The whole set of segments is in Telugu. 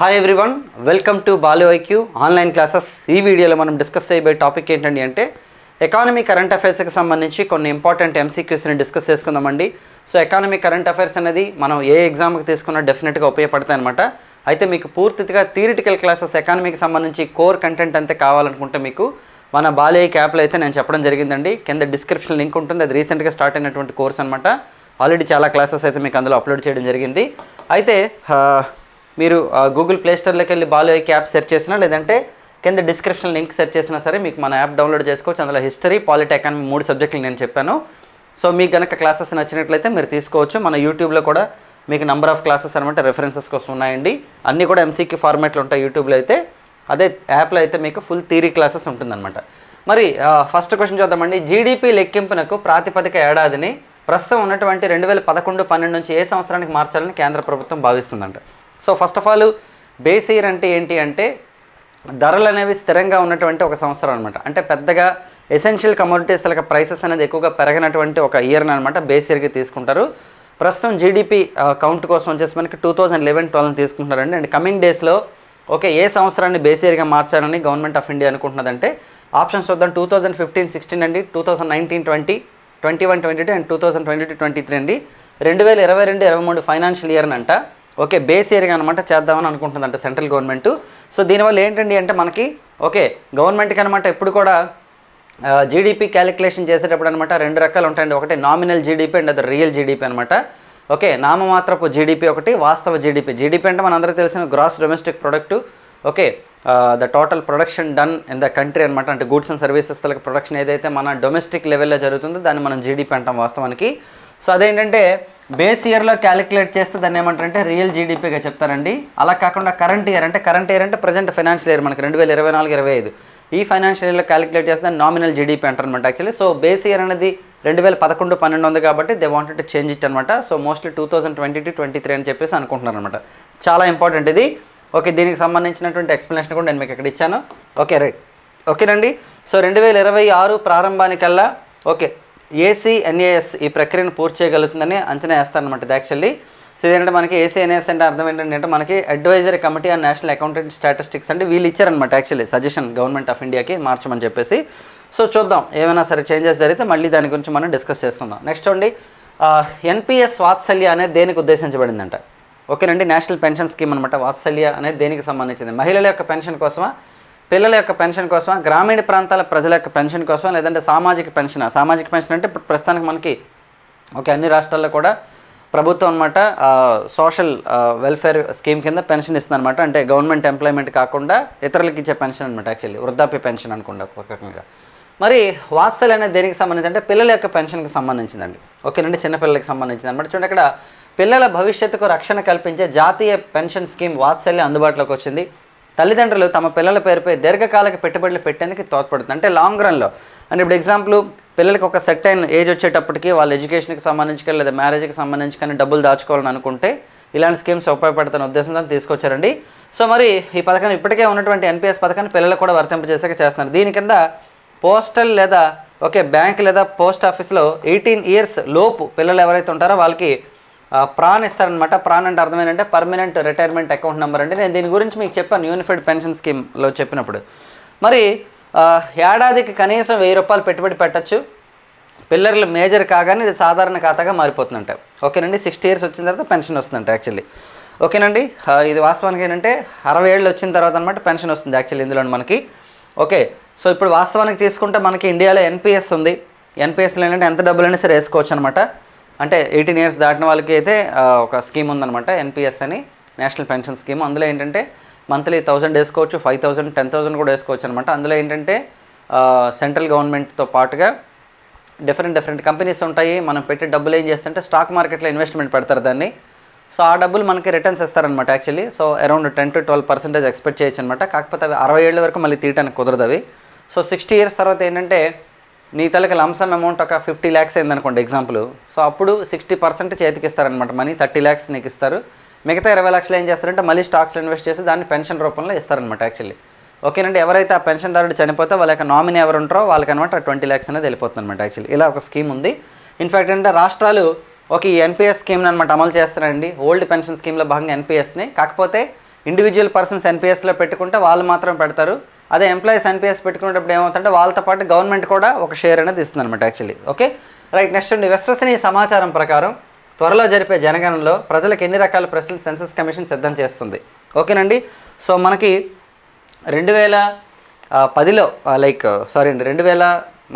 Hi everyone welcome to Balu IQ online classes ఈ వీడియోలో మనం డిస్కస్ చేయబోయే టాపిక్ ఏంటండి అంటే ఎకానమీ కరెంట్ అఫైర్స్కి సంబంధించి కొన్ని ఇంపార్టెంట్ ఎంసీక్యూస్ని డిస్కస్ చేసుకుందామండి. సో ఎకానమీ కరెంట్ అఫైర్స్ అనేది మనం ఏ ఎగ్జామ్కి తీసుకున్నా డెఫినెట్గా ఉపయోగపడతాయి అనమాట అయితే మీకు పూర్తిగా థియరిటికల్ క్లాసెస్ ఎకానమీకి సంబంధించి కోర్ కంటెంట్ అంతే కావాలనుకుంటే మీకు మన బాలే యాప్లో అయితే నేను చెప్పడం జరిగిందండి. కింద డిస్క్రిప్షన్ లింక్ ఉంటుంది. అది రీసెంట్గా స్టార్ట్ అయినటువంటి కోర్స్ అనమాట ఆల్రెడీ చాలా క్లాసెస్ అయితే మీకు అందులో అప్లోడ్ చేయడం జరిగింది. అయితే మీరు గూగుల్ ప్లేస్టోర్లోకి వెళ్ళి బాలు యాప్ సెర్చ్ చేసినా లేదంటే కింద డిస్క్రిప్షన్ లింక్ సెర్చ్ చేసినా సరే మీకు మన యాప్ డౌన్లోడ్ చేసుకోవచ్చు. అందులో హిస్టరీ పాలిటీ ఎకానమీ మూడు సబ్జెక్టులు నేను చెప్పాను. సో మీకు కనుక క్లాసెస్ నచ్చినట్లయితే మీరు తీసుకోవచ్చు. మన యూట్యూబ్లో కూడా మీకు నెంబర్ ఆఫ్ క్లాసెస్ అనమాట రెఫరెన్సెస్ కోసం ఉన్నాయండి. అన్నీ కూడా ఎంసీక్యూ ఫార్మాట్లు ఉంటాయి యూట్యూబ్లో అయితే. అదే యాప్లో అయితే మీకు ఫుల్ థీరీ క్లాసెస్ ఉంటుందన్నమాట. మరి ఫస్ట్ క్వశ్చన్ చూద్దామండి. జీడిపి లెక్కింపునకు ప్రాతిపదిక ఏడాదిని ప్రస్తుతం ఉన్నటువంటి రెండు వేల పదకొండు పన్నెండు నుంచి ఏ సంవత్సరానికి మార్చాలని కేంద్ర ప్రభుత్వం భావిస్తుందంట? So first of all base year అంటే ఏంటి అంటే ధరలు అనేవి స్థిరంగా ఉన్నటువంటి ఒక సంవత్సరం అనమాట అంటే పెద్దగా ఎసెన్షియల్ కమోడిటీస్ లకి ప్రైసెస్ అనేది ఎక్కువగా పెరగనటువంటి ఒక ఇయర్ అనమాట బేస్ ఇయర్కి తీసుకుంటారు. ప్రస్తుతం జీడిపి కౌంట్ కోసం వచ్చేసి మనకి టూ థౌజండ్ లెవెన్ ట్వెల్వ్ తీసుకుంటున్నారండి. అండ్ కమింగ్ డేస్లో ఓకే ఏ సంవత్సరాన్ని బేస్ ఇయర్గా మార్చాలని గవర్నమెంట్ ఆఫ్ ఇండియా అనుకుంటున్నదంటే ఆప్షన్స్ చూద్దాం. టూ థౌజండ్ ఫిఫ్టీన్ సిక్స్టీన్ అండి two thousand nineteen twenty twenty one twenty two and two thousand twenty two twenty three అండి. రెండు వేల ఇరవై రెండు ఇరవై మూడు ఫైనాన్షియల్ ఇయర్ అంట ఓకే బేస్ ఇయర్గా అనమాట చేద్దామని అనుకుంటుందంట సెంట్రల్ గవర్నమెంట్. సో దీనివల్ల ఏంటండి అంటే మనకి ఓకే గవర్నమెంట్కి అనమాట ఎప్పుడు కూడా జీడిపి క్యాలిక్యులేషన్ చేసేటప్పుడు అనమాట రెండు రకాలు ఉంటాయండి. ఒకటి నామినల్ జీడిపి అండ్ అది రియల్ జీడిపి అనమాట ఓకే నామమాత్రపు జీడిపి ఒకటి వాస్తవ జీడిపి జీడిపి అంటే మనందరూ తెలిసిన gross domestic product okay the total production done in the country అనమాట అంటే గూడ్స్ అండ్ సర్వీసెస్ తలకి ప్రొడక్షన్ ఏదైతే మన డొమెస్టిక్ లెవెల్లో జరుగుతుందో దాన్ని మనం జీడిపి అంటాం వాస్తవానికి. సో అదేంటంటే బేస్ ఇయర్లో క్యాలిక్యులేట్ చేస్తే దాన్ని ఏమంటారంటే రియల్ జీడిపిగా చెప్తారండి. అలా కాకుండా కరెంట్ ఇయర్ అంటే కరెంట్ ఇయర్ అంటే ప్రజెంట్ ఫైనాన్షియల్ ఇయర్ మనకి రెండు వేల ఇరవై నాలుగు ఇరవై ఐదు. ఈ ఫైనాన్షియల్ ఇయర్లో క్యాలిక్యులేట్ చేస్తే నామినల్ జీడిపి అంటారనమాట యాక్చువల్లీ సో బేస్ ఇయర్ అనేది రెండు వేల పదకొండు పన్నెండు ఉంది కాబట్టి they wanted to change it అనమాట so mostly two thousand twenty two twenty three అని చెప్పేసి అనుకుంటున్నారు అనమాట చాలా ఇంపార్టెంట్ ఇది. ఓకే దీనికి సంబంధించినటువంటి ఎక్స్ప్లెనేషన్ కూడా నేను మీకు ఇక్కడ ఇచ్చాను. ఓకే రైట్ ఓకేనండి సో రెండు వేల ఇరవై ఆరు ప్రారంభానికల్లా ఓకే ఏసీ ఎన్ఏఎస్ ఈ ప్రక్రియను పూర్తి చేయగలుగుతుందని అంచనా వేస్తారనమాట ఇది యాక్చువల్లీ సో ఇదేంటంటే మనకి ఏసీ ఎన్ఏఎస్ అంటే అర్థం ఏంటంటే మనకి advisory committee on national accountant statistics అంటే వీళ్ళు ఇచ్చారనమాట యాక్చువల్లీ సజెషన్ గవర్నమెంట్ ఆఫ్ ఇండియాకి మార్చమని చెప్పేసి. సో చూద్దాం ఏమైనా సరే చేంజెస్ జరిగితే మళ్ళీ దాని గురించి మనం డిస్కస్ చేసుకుందాం. నెక్స్ట్ అండి ఎన్పిఎస్ వాత్సల్య అనేది దేనికి ఉద్దేశించబడిందంట? ఓకేనండి నేషనల్ పెన్షన్ స్కీమ్ అనమాట వాత్సల్య అనేది దేనికి సంబంధించింది? మహిళల యొక్క పెన్షన్ కోసమా? పిల్లల యొక్క పెన్షన్ కోసమా గ్రామీణ ప్రాంతాల ప్రజల యొక్క పెన్షన్ కోసమా లేదంటే సామాజిక పెన్షన్? సామాజిక పెన్షన్ అంటే ఇప్పుడు ప్రస్తుతానికి మనకి ఓకే అన్ని రాష్ట్రాల్లో కూడా ప్రభుత్వం అనమాట సోషల్ వెల్ఫేర్ స్కీమ్ కింద పెన్షన్ ఇస్తుందన్నమాట. అంటే గవర్నమెంట్ ఎంప్లాయ్మెంట్ కాకుండా ఇతరులకు ఇచ్చే పెన్షన్ అనమాట యాక్చువల్లీ. వృద్ధాప్య పెన్షన్ అనుకుండా ఒక రకంగా. మరి వాత్సల్ అనేది దేనికి సంబంధించి అంటే పిల్లల యొక్క పెన్షన్కి సంబంధించిందండి. ఓకేనండి చిన్నపిల్లలకి సంబంధించింది అనమాట చూడండి ఇక్కడ పిల్లల భవిష్యత్తుకు రక్షణ కల్పించే జాతీయ పెన్షన్ స్కీమ్ వాత్సల్య అందుబాటులోకి వచ్చింది. తల్లిదండ్రులు తమ పిల్లల పేరుపై దీర్ఘకాలిక పెట్టుబడులు పెట్టేందుకు తోడ్పడుతుంది. అంటే లాంగ్ రన్లో అంటే ఇప్పుడు ఎగ్జాంపుల్ పిల్లలకి ఒక సెట్ అయిన ఏజ్ వచ్చేటప్పటికి వాళ్ళ ఎడ్యుకేషన్కి సంబంధించి కానీ లేదా మ్యారేజ్కి సంబంధించి కానీ డబ్బులు దాచుకోవాలని అనుకుంటే ఇలాంటి స్కీమ్స్ ఉపయోగపడుతున్న ఉద్దేశంతో తీసుకొచ్చారండి. సో మరి ఈ పథకాన్ని ఇప్పటికే ఉన్నటువంటి ఎన్పిఎస్ పథకాన్ని పిల్లలకు కూడా వర్తింపజేసాక చేస్తున్నారు. దీని కింద పోస్టల్ లేదా ఓకే బ్యాంక్ లేదా పోస్ట్ ఆఫీస్లో ఎయిటీన్ ఇయర్స్ లోపు పిల్లలు ఎవరైతే ఉంటారో వాళ్ళకి ప్రాన్ ఇస్తారనమాట ప్రాన్ అంటే అర్థం ఏంటంటే పర్మనెంట్ రిటైర్మెంట్ అకౌంట్ నెంబర్ అంటే నేను దీని గురించి మీకు చెప్పాను యూనిఫైడ్ పెన్షన్ స్కీమ్లో చెప్పినప్పుడు. మరి ఏడాదికి కనీసం వెయ్యి రూపాయలు పెట్టుబడి పెట్టచ్చు. పిల్లర్లు మేజర్ కాగానే ఇది సాధారణ ఖాతాగా మారిపోతుందంట. ఓకేనండి? సిక్స్టీ ఇయర్స్ వచ్చిన తర్వాత పెన్షన్ వస్తుందంట యాక్చువల్లీ ఓకేనండి? ఇది వాస్తవానికి ఏంటంటే అరవై ఏళ్ళు వచ్చిన తర్వాత అనమాట పెన్షన్ వస్తుంది యాక్చువల్లీ ఇందులో మనకి. ఓకే సో ఇప్పుడు వాస్తవానికి తీసుకుంటే మనకి ఇండియాలో ఎన్పిఎస్ ఉంది. ఎన్పిఎస్లో ఏంటంటే ఎంత డబ్బులైనా సరే వేసుకోవచ్చు అనమాట అంటే ఎయిటీన్ ఇయర్స్ దాటిన వాళ్ళకి అయితే ఒక స్కీమ్ ఉందన్నమాట ఎన్పిఎస్ అని నేషనల్ పెన్షన్ స్కీమ్. అందులో ఏంటంటే మంత్లీ థౌసండ్ వేసుకోవచ్చు ఫైవ్ థౌసండ్ టెన్ థౌసండ్ కూడా వేసుకోవచ్చు అనమాట అందులో ఏంటంటే సెంట్రల్ గవర్నమెంట్తో పాటుగా డిఫరెంట్ డిఫరెంట్ కంపెనీస్ ఉంటాయి. మనం పెట్టే డబ్బులు ఏం చేస్తుంటే స్టాక్ మార్కెట్లో ఇన్వెస్ట్మెంట్ పెడతారు దాన్ని. సో ఆ డబ్బులు మనకి రిటర్న్స్ ఇస్తారనమాట actually. So around ten to twelve percentage expect చేయొచ్చు అనమాట కాకపోతే అవి అరవై ఏళ్ళ వరకు మళ్ళీ తీయడానికి కుదరదు అవి. సో సిక్స్టీ ఇయర్స్ తర్వాత ఏంటంటే నీ తలకి లంసమ్ అమౌంట్ ఒక ఫిఫ్టీ ల్యాక్స్ అయిందనుకోండి ఎగ్జాంపుల్. సో అప్పుడు సిక్స్టీ పర్సెంట్ చేతికి ఇస్తారనమాట మనీ థర్టీ ల్యాక్స్ నీకు ఇస్తారు మిగతా ఇరవై లక్షలు ఏం చేస్తారంటే మళ్ళీ స్టాక్స్లో ఇన్వెస్ట్ చేసి దాన్ని పెన్షన్ రూపంలో ఇస్తారనమాట యాక్చువల్లీ. ఓకేనండి ఎవరైతే ఆ పెన్షన్దారుడు చనిపోతే వాళ్ళ యొక్క నామినీ ఎవరు ఉంటారో వాళ్ళకి అనమాట ట్వంటీ ల్యాక్స్ అనేది వెళ్ళిపోతుంది అనమాట యాక్చువల్లీ. ఇలా ఒక స్కీమ్ ఉంది. ఇన్ఫ్యాక్ట్ అంటే రాష్ట్రాలు ఒక ఈ ఎన్పిఎస్ స్కీమ్ని అనమాట అమలు చేస్తారండి ఓల్డ్ పెన్షన్ స్కీమ్లో భాగంగా ఎన్పిఎస్ని. కాకపోతే ఇండివిజువల్ పర్సన్స్ ఎన్పిఎస్లో పెట్టుకుంటే వాళ్ళు మాత్రం పెడతారు. అదే ఎంప్లాయీస్ ఎన్పిఎస్ పెట్టుకునేటప్పుడు ఏమవుతుందంటే వాళ్ళతో పాటు గవర్నమెంట్ కూడా ఒక షేర్ అనేది ఇస్తుంది అనమాట యాక్చువల్లీ ఓకే రైట్ నెక్స్ట్ అండి విశ్వసనీయ సమాచారం ప్రకారం త్వరలో జరిపే జనగణనలో ప్రజలకు ఎన్ని రకాల ప్రశ్నలు సెన్సస్ కమిషన్ సిద్ధం చేస్తుంది? ఓకేనండి సో మనకి రెండు వేల పదిలో లైక్ సారీ అండి రెండు వేల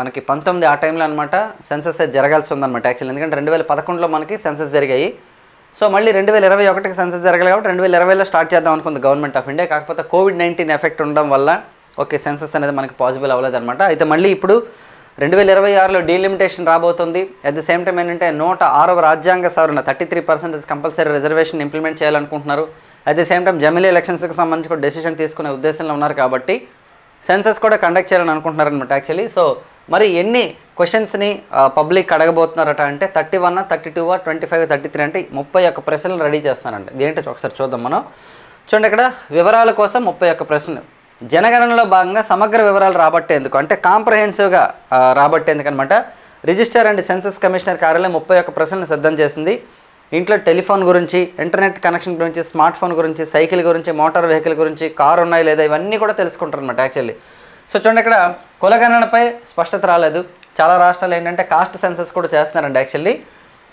మనకి పంతొమ్మిది ఆ టైంలో అనమాట సెన్సస్ అయితే జరగాల్సి ఉందన్నమాట యాక్చువల్లీ ఎందుకంటే రెండు వేల పదకొండులో మనకి సెన్సస్ జరిగాయి. సో మళ్ళీ రెండు వేల ఇరవై ఒకటికి సెన్సస్ జరగాలి కాబట్టి రెండు వేల ఇరవైలో స్టార్ట్ చేద్దాం అనుకుంది గవర్నమెంట్ ఆఫ్ ఇండియా కాకపోతే కోవిడ్ నైన్టీన్ ఎఫెక్ట్ ఉండడం వల్ల ఓకే సెన్సస్ అనేది మనకి పాసిబుల్ అవ్వలేదు అనమాట అయితే మళ్ళీ ఇప్పుడు రెండు వేల ఇరవై ఆరులో డీలిమిటేషన్ రాబోతుంది. అట్ ది సేమ్ టైం ఏంటంటే నూట ఆరవ రాజ్యాంగ సవరణ thirty three percentage compulsory reservation implement చేయాలనుకుంటున్నారు. అట్ ది సేమ్ టైం జమిలీ ఎలక్షన్స్కి సంబంధించి కూడా డెసిషన్ తీసుకునే ఉద్దేశంలో ఉన్నారు కాబట్టి సెన్సస్ కూడా కండక్ట్ చేయాలని అనుకుంటున్నారు అనమాట యాక్చువల్లీ సో మరి ఎన్ని క్వశ్చన్స్ని పబ్లిక్ అడగబోతున్నారట అంటే thirty one thirty two twenty five thirty three అంటే ముప్పై ఒక్క ప్రశ్నలు రెడీ చేస్తానండి ఏంటో ఒకసారి చూద్దాం మనం. చూడండి ఇక్కడ వివరాల కోసం ముప్పై ఒక్క ప్రశ్నలు. జనగణనలో భాగంగా సమగ్ర వివరాలు రాబట్టేందుకు అంటే కాంప్రహెన్సివ్గా రాబట్టేందుకు అనమాట రిజిస్టర్ అండ్ సెన్సస్ కమిషనర్ కార్యాలయం ముప్పై ఒక్క ప్రశ్నలు సిద్ధం చేసింది. ఇంట్లో టెలిఫోన్ గురించి ఇంటర్నెట్ కనెక్షన్ గురించి స్మార్ట్ ఫోన్ గురించి సైకిల్ గురించి మోటార్ వెహికల్ గురించి కారు ఉన్నాయి లేదా ఇవన్నీ కూడా తెలుసుకుంటారు అనమాట యాక్చువల్లీ. సో చూడండి ఇక్కడ కులగణనపై స్పష్టత రాలేదు. చాలా రాష్ట్రాలు ఏంటంటే కాస్ట్ సెన్సస్ కూడా చేస్తున్నారండి యాక్చువల్లీ.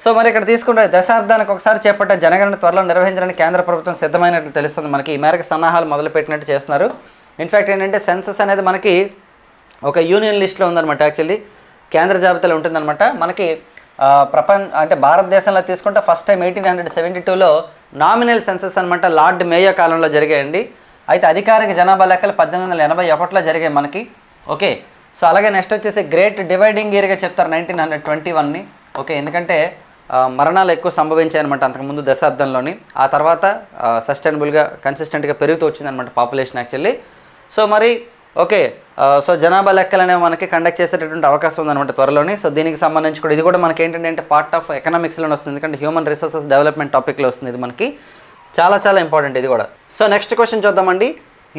సో మరి ఇక్కడ తీసుకుంటే దశాబ్దానికి ఒకసారి చేపట్టే జనగణన త్వరలో నిర్వహించడానికి కేంద్ర ప్రభుత్వం సిద్ధమైనట్లు తెలుస్తుంది. మనకి ఈ మేరకు సన్నాహాలు మొదలుపెట్టినట్టు చేస్తున్నారు. ఇన్ఫ్యాక్ట్ ఏంటంటే సెన్సస్ అనేది మనకి ఒక యూనియన్ లిస్ట్లో ఉందన్నమాట యాక్చువల్లీ. కేంద్ర జాబితాలో ఉంటుందన్నమాట. మనకి ప్రపంచ అంటే భారతదేశంలో తీసుకుంటే first time eighteen hundred seventy టూలో నామినల్ సెన్సస్ అనమాట లార్డ్ మేయో కాలంలో జరిగాయండి. అయితే అధికారిక జనాభా లెక్కలు పద్దెనిమిది వందల ఎనభై ఒకటిలో జరిగాయి మనకి. ఓకే. సో అలాగే నెక్స్ట్ వచ్చేసి గ్రేట్ డివైడింగ్ ఇయర్గా చెప్తారు నైన్టీన్ హండ్రెడ్ ట్వంటీ వన్ని. ఓకే ఎందుకంటే మరణాలు ఎక్కువ సంభవించాయి అనమాట అంతకుముందు దశాబ్దంలోని. ఆ తర్వాత సస్టైనబుల్గా కన్సిస్టెంట్గా పెరుగుతూ వచ్చిందనమాట పాపులేషన్ యాక్చువల్లీ. సో మరి ఓకే సో జనాభా లెక్కలు అనేవి మనకి కండక్ట్ చేసేటటువంటి అవకాశం ఉందన్నమాట త్వరలోనే. సో దీనికి సంబంధించి కూడా ఇది కూడా మనకి ఏంటంటే పార్ట్ ఆఫ్ ఎకనామిక్స్లోనే వస్తుంది. ఎందుకంటే హ్యూమన్ రిసోర్సెస్ డెవలప్మెంట్ టాపిక్లో వస్తుంది ఇది మనకి. చాలా చాలా ఇంపార్టెంట్ ఇది కూడా. సో నెక్స్ట్ క్వశ్చన్ చూద్దామండి.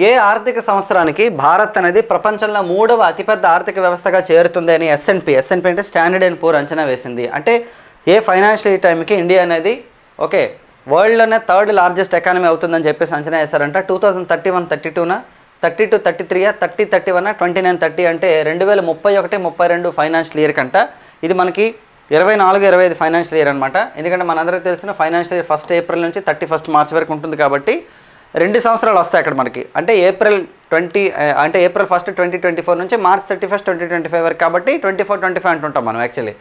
ఏ ఆర్థిక సంవత్సరానికి భారత్ అనేది ప్రపంచంలో మూడవ అతిపెద్ద ఆర్థిక వ్యవస్థగా చేరుతుంది అని S and P S and P అంటే స్టాండర్డ్ అండ్ పూర్ అంచనా వేసింది. అంటే ఏ ఫైనాన్షియల్ టైంకి ఇండియా అనేది ఓకే వరల్డ్లోనే థర్డ్ లార్జెస్ట్ ఎకానమీ అవుతుందని చెప్పేసి అంచనా వేశారంట. Two thousand thirty one thirty టూన thirty to thirty త్రీయా thirty thirty one twenty nine thirty అంటే రెండు వేల ముప్పై ఒకటి ముప్పై రెండు ఫైనాన్షియల్ ఇయర్ కంట. ఇది మనకి ఇరవై నాలుగు ఇరవై ఐదు ఫైనాన్షియల్ ఇయర్ అనమాట ఎందుకంటే మనందరికీ తెలిసిన ఫైనాన్షియల్ ఇయర్ ఫస్ట్ ఏప్రిల్ నుంచి థర్టీ ఫస్ట్ మార్చ్ వరకు ఉంటుంది కాబట్టి రెండు సంవత్సరాలు వస్తాయి అక్కడ మనకి. అంటే ఏప్రిల్ ట్వంటీ అంటే April first twenty twenty four నుంచి March thirty first twenty twenty five వరకు కాబట్టి ట్వంటీ ఫోర్ ట్వంటీ ఫైవ్ అంటుంటాం మనం యాక్చువల్లీ.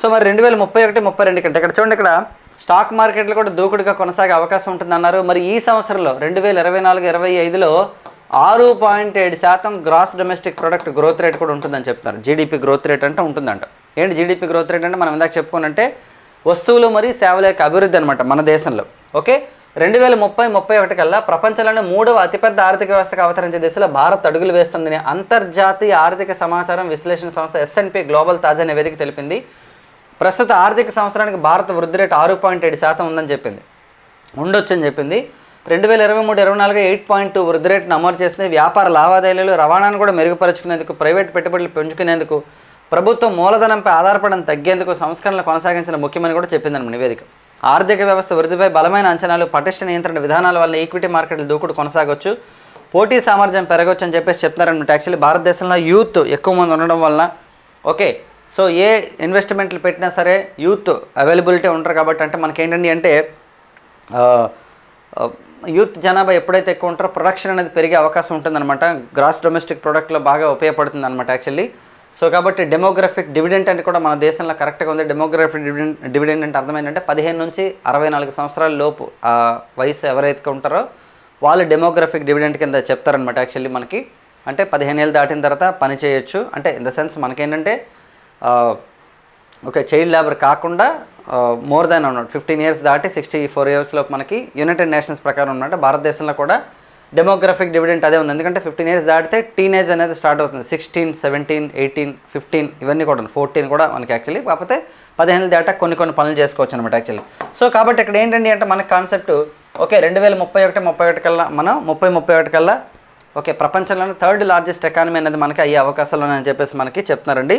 సో మరి రెండు వేల ముప్పై ఒకటి ముప్పై రెండు కంటే ఇక్కడ చూడండి ఇక్కడ స్టాక్ మార్కెట్లు కూడా దూకుడుగా కొనసాగే అవకాశం ఉంటుందన్నారు. మరి ఈ సంవత్సరంలో రెండు వేల ఇరవై నాలుగు ఇరవై ఐదులో ఆరు పాయింట్ ఏడు శాతం gross domestic product growth rate కూడా ఉంటుందని చెప్తున్నారు. జీడిపి గ్రోత్ రేట్ అంటే ఉంటుందంట. ఏంటి జీడిపి గ్రోత్ రేట్ అంటే మనం ఇందాక చెప్పుకోనంటే వస్తువులు మరియు సేవల యొక్క అభివృద్ధి అనమాట మన దేశంలో. ఓకే? రెండు వేల ముప్పై ముప్పై ఒకటి కల్లా ప్రపంచంలోనే మూడవ అతిపెద్ద ఆర్థిక వ్యవస్థకు అవతరించే దిశలో భారత్ అడుగులు వేస్తుందని అంతర్జాతీయ ఆర్థిక సమాచారం విశ్లేషణ సంస్థ ఎస్ఎన్పి గ్లోబల్ తాజా నివేదిక తెలిపింది. ప్రస్తుత ఆర్థిక సంవత్సరానికి భారత వృద్ధి రేటు ఆరు పాయింట్ ఏడు శాతం ఉందని చెప్పింది. ఉండొచ్చని చెప్పింది. రెండు వేల ఇరవై మూడు ఇరవై నాలుగు ఎయిట్ పాయింట్ టూ వృద్ధి రేటు నమోదు చేసింది. వ్యాపార లావాదేవీలు రవాణాను కూడా మెరుగుపరుచుకునేందుకు ప్రైవేట్ పెట్టుబడులు పెంచుకునేందుకు ప్రభుత్వం మూలధనంపై ఆధారపడడం తగ్గేందుకు సంస్కరణలు కొనసాగించిన ముఖ్యమని కూడా చెప్పిందనమాట నివేదిక. ఆర్థిక వ్యవస్థ వృద్ధిపై బలమైన అంచనాలు పటిష్ట నియంత్రణ విధానాల వల్ల ఈక్విటీ మార్కెట్లు దూకుడు కొనసాగొచ్చు. పోటీ సామర్థ్యం పెరగవచ్చు అని చెప్పేసి చెప్తున్నారనమాట యాక్చువల్లీ భారతదేశంలో యూత్ ఎక్కువ మంది ఉండడం వల్ల ఓకే. సో ఏ ఇన్వెస్ట్మెంట్లు పెట్టినా సరే యూత్ అవైలబిలిటీ ఉంటారు కాబట్టి అంటే మనకేంటండి అంటే యూత్ జనాభా ఎప్పుడైతే ఎక్కువ ఉంటారో ప్రొడక్షన్ అనేది పెరిగే అవకాశం ఉంటుందన్నమాట. గ్రాస్ డొమెస్టిక్ ప్రోడక్ట్లో బాగా ఉపయోగపడుతుంది అనమాట యాక్చువల్లీ సో కాబట్టి డెమోగ్రఫిక్ డివిడెంట్ అని కూడా మన దేశంలో కరెక్ట్గా ఉంది. డెమోగ్రఫిక్ డివిడెంట్ డివిడెంట్ అంటే అర్థమైందంటే పదిహేను నుంచి అరవై నాలుగు సంవత్సరాల లోపు ఆ వయసు ఎవరైతే ఉంటారో వాళ్ళు డెమోగ్రఫిక్ డివిడెంట్ కింద చెప్తారనమాట యాక్చువల్లీ మనకి. అంటే పదిహేను ఏళ్ళు దాటిన తర్వాత పని చేయొచ్చు. అంటే ఇన్ ద సెన్స్ మనకేంటంటే ఆ, ఓకే చైల్డ్ లేబర్ కాకుండా మోర్ దాన్ అన్నమాట ఫిఫ్టీన్ ఇయర్స్ దాటి సిక్స్టీ ఫోర్ ఇయర్స్లో మనకి యునైటెడ్ నేషన్స్ ప్రకారం ఉన్నట్టు భారతదేశంలో కూడా డెమోగ్రఫిక్ డివిడెంట్ అదే ఉంది. ఎందుకంటే ఫిఫ్టీన్ ఇయర్స్ దాటితే టీనేజ్ అనేది స్టార్ట్ అవుతుంది. సిక్స్టీన్ సెవెంటీన్ ఎయిటీన్ ఫిఫ్టీన్ ఇవన్నీ కూడా ఫోర్టీన్ కూడా మనకి యాక్చువల్లీ కాకపోతే పదిహేను దాటా కొన్ని కొన్ని పనులు చేసుకోవచ్చు అనమాట యాక్చువల్లీ సో కాబట్టి ఇక్కడ ఏంటండి అంటే మన కాన్సెప్ట్ ఓకే రెండు వేల ముప్పై ఒకటి ముప్పై ఒకటి కల్లా మనం ముప్పై ముప్పై ఒకటి కల్లా ఓకే ప్రపంచంలోనే థర్డ్ లార్జెస్ట్ ఎకానమీ అనేది మనకి అయ్యే అవకాశాలు ఉన్నాయని చెప్పేసి మనకి చెప్తున్నారండి.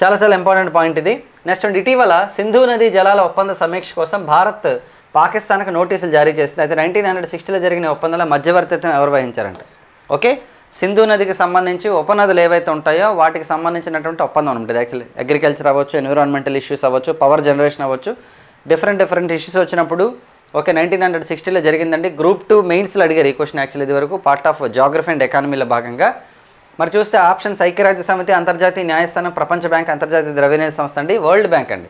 చాలా చాలా ఇంపార్టెంట్ పాయింట్ ఇది. నెక్స్ట్ ఇటీవల సింధు నది జలాల ఒప్పంద సమీక్ష కోసం భారత్ పాకిస్తాన్కి నోటీసులు జారీ చేసింది. అయితే నైన్టీన్ హండ్రెడ్ సిక్స్టీలో జరిగిన ఒప్పందంలో మధ్యవర్తిత్వం ఎవరు వహించారంట? ఓకే సింధు నదికి సంబంధించి ఉపనదులు ఏవైతే ఉంటాయో వాటికి సంబంధించినటువంటి ఒప్పందం ఉంటుంది యాక్చువల్లీ అగ్రికల్చర్ అవ్వచ్చు ఎన్విరాన్మెంటల్ ఇష్యూస్ అవ్వచ్చు పవర్ జనరేషన్ అవ్వచ్చు డిఫరెంట్ డిఫరెంట్ ఇష్యూస్ వచ్చినప్పుడు ఓకే నైన్టీన్ హండ్రెడ్ సిక్స్టీలో జరిగిందండి. గ్రూప్ టూ మెయిన్స్లో అడిగారు ఈ క్వశ్చన్ యాక్చువల్ ఇది వరకు. పార్ట్ ఆఫ్ జాగ్రఫీ అండ్ ఎకానమీలో భాగంగా. మరి చూస్తే ఆప్షన్స్ ఐక్యరాజ్య సమితి అంతర్జాతీయ న్యాయస్థానం ప్రపంచ బ్యాంక్ అంతర్జాతీయ ద్రవ్యనిధి సంస్థ అండి వరల్డ్ బ్యాంక్ అండి.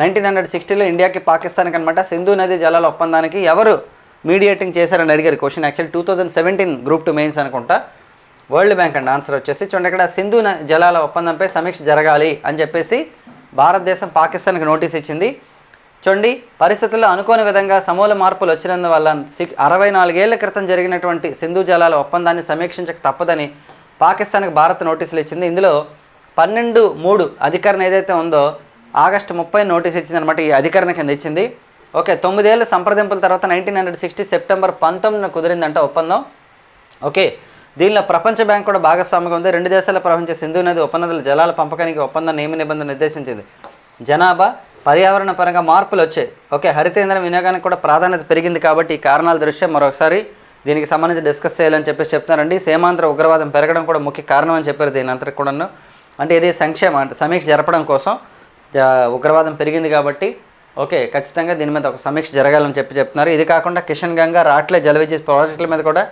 నైన్టీన్ హండ్రెడ్ సిక్స్టీలో ఇండియాకి పాకిస్తాన్కి అనమాట సింధు నది జలాల ఒప్పందానికి ఎవరు మీడియేటింగ్ చేశారని అడిగారు question. Actual two thousand seventeen group two mains అనుకుంటా. వరల్డ్ బ్యాంక్ అండి ఆన్సర్ వచ్చేసి. చూడండి ఇక్కడ సింధు జలాల ఒప్పందంపై సమీక్ష జరగాలి అని చెప్పేసి భారతదేశం పాకిస్తాన్కి నోటీస్ ఇచ్చింది. చూడండి పరిస్థితుల్లో అనుకోని విధంగా సమూల మార్పులు వచ్చినందువల్ల సిక్ అరవై నాలుగేళ్ళ క్రితం జరిగినటువంటి సింధు జలాల ఒప్పందాన్ని సమీక్షించక తప్పదని పాకిస్తాన్కి భారత్ నోటీసులు ఇచ్చింది. ఇందులో పన్నెండు మూడు అధికరణ ఏదైతే ఉందో ఆగస్టు ముప్పై నోటీస్ ఇచ్చిందనమాట ఈ అధికరణ కింద ఇచ్చింది. ఓకే తొమ్మిదేళ్ళ సంప్రదింపుల తర్వాత నైన్టీన్ హండ్రెడ్ సిక్స్టీ సెప్టెంబర్ పంతొమ్మిదిన కుదిరిందంట ఒప్పందం. ఓకే దీనిలో ప్రపంచ బ్యాంక్ కూడా భాగస్వామిగా ఉంది. రెండు దేశాల ప్రవహించే సింధు నది ఉపనదుల జలాల పంపకానికి ఒప్పందం నియమ నిబంధన నిర్దేశించింది. జనాభా పర్యావరణ పరంగా మార్పులు వచ్చాయి. ఓకే హరితేంద్ర వినియోగానికి కూడా ప్రాధాన్యత పెరిగింది కాబట్టి ఈ కారణాల దృష్ట్యా మరొకసారి దీనికి సంబంధించి డిస్కస్ చేయాలని చెప్పేసి చెప్తున్నారండి. సేమాంతర ఉగ్రవాదం పెరగడం కూడా ముఖ్య కారణం అని చెప్పారు దీని అంతటి కూడాను. అంటే ఇది సంక్షేమ అంటే సమీక్ష జరపడం కోసం ఉగ్రవాదం పెరిగింది కాబట్టి ఓకే ఖచ్చితంగా దీని మీద ఒక సమీక్ష జరగాలని చెప్పి చెప్తున్నారు. ఇది కాకుండా కిషన్ గంగా రాట్లే జలవిద్యుత్ ప్రాజెక్టుల మీద కూడా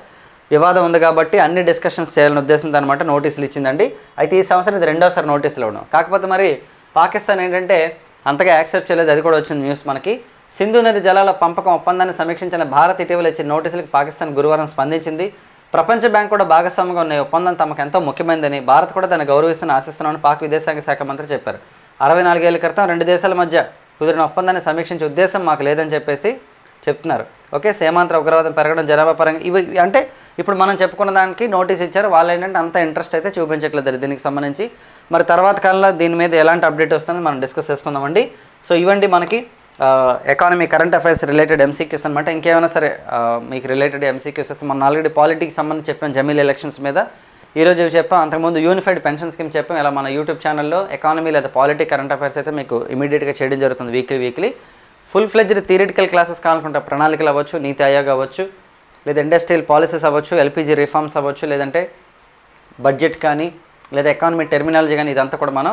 వివాదం ఉంది కాబట్టి అన్ని డిస్కషన్స్ చేయాలని ఉద్దేశంతో అనమాట నోటీసులు ఇచ్చిందండి. అయితే ఈ సంవత్సరం ఇది రెండోసారి నోటీసులు ఇవ్వడం కాకపోతే మరి పాకిస్తాన్ ఏంటంటే అంతగా యాక్సెప్ట్ చేయలేదు. అది కూడా వచ్చింది న్యూస్ మనకి. సింధు నది జలాల పంపకం ఒప్పందాన్ని సమీక్షించిన భారత్ ఇటీవల ఇచ్చిన నోటీసులకు పాకిస్తాన్ గురువారం స్పందించింది. ప్రపంచ బ్యాంక్ కూడా భాగస్వామిగా ఉన్న ఒప్పందం తమకు ఎంతో ముఖ్యమైనదని భారత్ కూడా దాన్ని గౌరవిస్తున్న ఆశిస్తున్నామని పాక్ విదేశాంగ శాఖ మంత్రి చెప్పారు. అరవై నాలుగేళ్ళ క్రితం రెండు దేశాల మధ్య కుదిరిన ఒప్పందాన్ని సమీక్షించే ఉద్దేశం మాకు లేదని చెప్పేసి చెప్తున్నారు. ఓకే సేమాంతర ఉగ్రవాదం పెరగడం జనాభా పరంగా ఇవి ఇవి అంటే ఇప్పుడు మనం చెప్పుకున్న దానికి నోటీస్ ఇచ్చారు. వాళ్ళు ఏంటంటే అంత ఇంట్రెస్ట్ అయితే చూపించట్లేదు దీనికి సంబంధించి. మరి తర్వాత కాలంలో దీని మీద ఎలాంటి అప్డేట్ వస్తుందో మనం డిస్కస్ చేసుకుందామండి. సో ఇవండి మనకి economy current affairs related MCQs అనమాట ఇంకేమైనా సరే మీకు రిలేటెడ్ ఎంసీక్యూస్ వస్తే మనం ఆల్రెడీ పాలిటిక్స్ సంబంధించి చెప్పాం జమీల్ ఎలక్షన్స్ మీద. ఈరోజు ఇవి చెప్పాం అంతకుముందు యూనిఫైడ్ పెన్షన్ స్కీమ్ చెప్పాం ఇలా మన యూట్యూబ్ ఛానల్లో ఎకానమీ లేదా పాలిటిక్ కరెంట్ అఫైర్స్ అయితే మీకు ఇమీడియట్గా చేయడం జరుగుతుంది weekly weekly full fledged theoretical classes కావాలనుకుంటే ప్రణాళికలు అవ్వచ్చు నీతి ఆయోగ్ అవ్వచ్చు లేదా ఇండస్ట్రియల్ పాలసీస్ అవ్వచ్చు ఎల్పిజి రిఫార్మ్స్ అవ్వచ్చు లేదంటే బడ్జెట్ కానీ లేదా ఎకానమీ టెర్మినాలజీ కానీ ఇదంతా కూడా మనం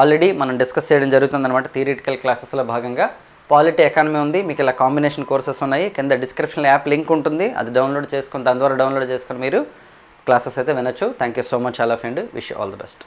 ఆల్రెడీ మనం డిస్కస్ చేయడం జరుగుతుంది అనమాట థియరిటికల్ క్లాసెస్లో భాగంగా. పాలిటీ ఎకానమీ ఉంది మీకు ఇలా కాంబినేషన్ కోర్సెస్ ఉన్నాయి కింద డిస్క్రిప్షన్ యాప్ లింక్ ఉంటుంది అది డౌన్లోడ్ చేసుకుని దాని ద్వారా డౌన్లోడ్ చేసుకుని మీరు క్లాసెస్ అయితే వినొచ్చు. Thank you so much all of and wish all the best